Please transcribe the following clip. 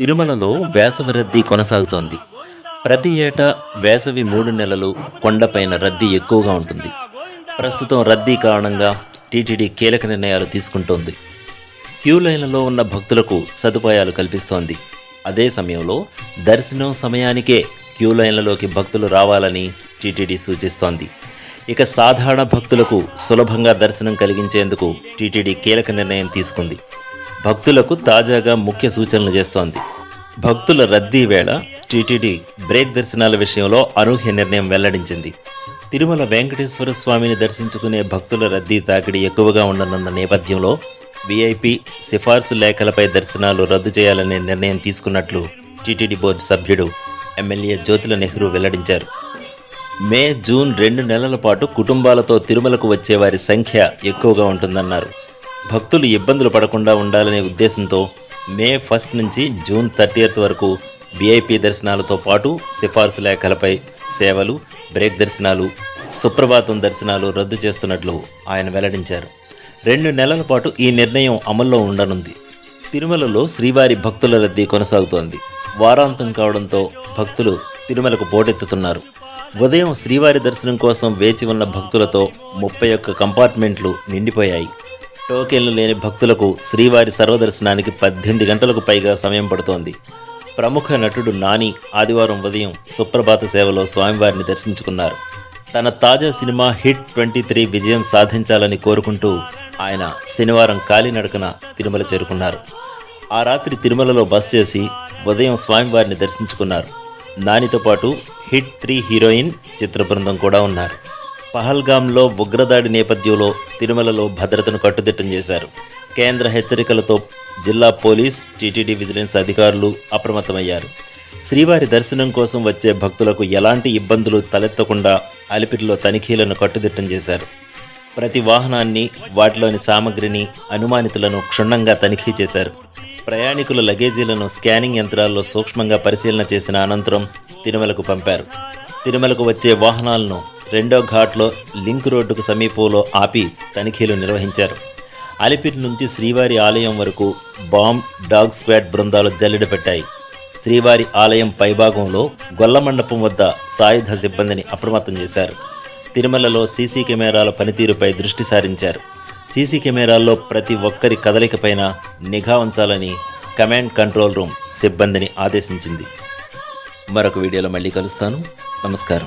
తిరుమలలో వేసవి రద్దీ కొనసాగుతోంది. ప్రతి ఏటా వేసవి మూడు నెలలు కొండపైన రద్దీ ఎక్కువగా ఉంటుంది. ప్రస్తుతం రద్దీ కారణంగా టీటీడీ కీలక నిర్ణయాలు తీసుకుంటోంది. క్యూ లైన్లలో ఉన్న భక్తులకు సదుపాయాలు కల్పిస్తోంది. అదే సమయంలో దర్శనం సమయానికే క్యూ లైన్లలోకి భక్తులు రావాలని టీటీడీ సూచిస్తోంది. ఇక సాధారణ భక్తులకు సులభంగా దర్శనం కలిగించేందుకు టీటీడీ కీలక నిర్ణయం తీసుకుంది. భక్తులకు తాజాగా ముఖ్య సూచనలు చేస్తోంది. భక్తుల రద్దీ వేళ టీటీడీ బ్రేక్ దర్శనాల విషయంలో అనూహ్య నిర్ణయం వెల్లడించింది. తిరుమల వెంకటేశ్వర స్వామిని దర్శించుకునే భక్తుల రద్దీ తాకిడి ఎక్కువగా ఉండనున్న నేపథ్యంలో వీఐపీ సిఫార్సు లేఖలపై దర్శనాలు రద్దు చేయాలనే నిర్ణయం తీసుకున్నట్లు టీటీడీ బోర్డు సభ్యుడు ఎమ్మెల్యే జ్యోతుల నెహ్రూ వెల్లడించారు. మే జూన్ రెండు నెలల పాటు కుటుంబాలతో తిరుమలకు వచ్చే వారి సంఖ్య ఎక్కువగా ఉంటుందన్నారు. భక్తులు ఇబ్బందులు పడకుండా ఉండాలనే ఉద్దేశంతో మే ఫస్ట్ నుంచి జూన్ థర్టీయత్ వరకు విఐపి దర్శనాలతో పాటు సిఫార్సు లేఖలపై సేవలు బ్రేక్ దర్శనాలు సుప్రభాతం దర్శనాలు రద్దు చేస్తున్నట్లు ఆయన వెల్లడించారు. రెండు నెలల పాటు ఈ నిర్ణయం అమల్లో ఉండనుంది. తిరుమలలో శ్రీవారి భక్తుల రద్దీ కొనసాగుతోంది. వారాంతం కావడంతో భక్తులు తిరుమలకు పోటెత్తుతున్నారు. ఉదయం శ్రీవారి దర్శనం కోసం వేచి ఉన్న భక్తులతో ముప్పై ఒక్క కంపార్ట్మెంట్లు నిండిపోయాయి. టోకెన్లు లేని భక్తులకు శ్రీవారి సర్వదర్శనానికి పద్దెనిమిది గంటలకు పైగా సమయం పడుతోంది. ప్రముఖ నటుడు నాని ఆదివారం ఉదయం సుప్రభాత సేవలో స్వామివారిని దర్శించుకున్నారు. తన తాజా సినిమా హిట్ ట్వంటీ త్రీ విజయం సాధించాలని కోరుకుంటూ ఆయన శనివారం కాలినడకన తిరుమల చేరుకున్నారు. ఆ రాత్రి తిరుమలలో బస్ చేసి ఉదయం స్వామివారిని దర్శించుకున్నారు. నానితో పాటు హిట్ త్రీ హీరోయిన్ చిత్ర బృందం కూడా ఉన్నారు. పహల్గామ్లో ఉగ్రదాడి నేపథ్యంలో తిరుమలలో భద్రతను కట్టుదిట్టం చేశారు. కేంద్ర హెచ్చరికలతో జిల్లా పోలీస్ టీటీడీ విజిలెన్స్ అధికారులు అప్రమత్తమయ్యారు. శ్రీవారి దర్శనం కోసం వచ్చే భక్తులకు ఎలాంటి ఇబ్బందులు తలెత్తకుండా అలిపిరిలో తనిఖీలను కట్టుదిట్టం చేశారు. ప్రతి వాహనాన్ని వాటిలోని సామగ్రిని అనుమానితులను క్షుణ్ణంగా తనిఖీ చేశారు. ప్రయాణికుల లగేజీలను స్కానింగ్ యంత్రాల్లో సూక్ష్మంగా పరిశీలన చేసిన అనంతరం తిరుమలకు పంపారు. తిరుమలకు వచ్చే వాహనాలను రెండో ఘాట్లో లింక్ రోడ్డుకు సమీపంలో ఆపి తనిఖీలు నిర్వహించారు. అలిపిరి నుంచి శ్రీవారి ఆలయం వరకు బాంబ్ డాగ్ స్క్వాడ్ బృందాలు జల్లెడ పెట్టాయి. శ్రీవారి ఆలయం పైభాగంలో గొల్ల మండపం వద్ద సాయుధ సిబ్బందిని అప్రమత్తం చేశారు. తిరుమలలో సీసీ కెమెరాల పనితీరుపై దృష్టి సారించారు. సీసీ కెమెరాల్లో ప్రతి ఒక్కరి కదలికపైన నిఘా ఉంచాలని కమాండ్ కంట్రోల్ రూమ్ సిబ్బందిని ఆదేశించింది. మరొక వీడియోలో మళ్ళీ కలుస్తాను. నమస్కారం.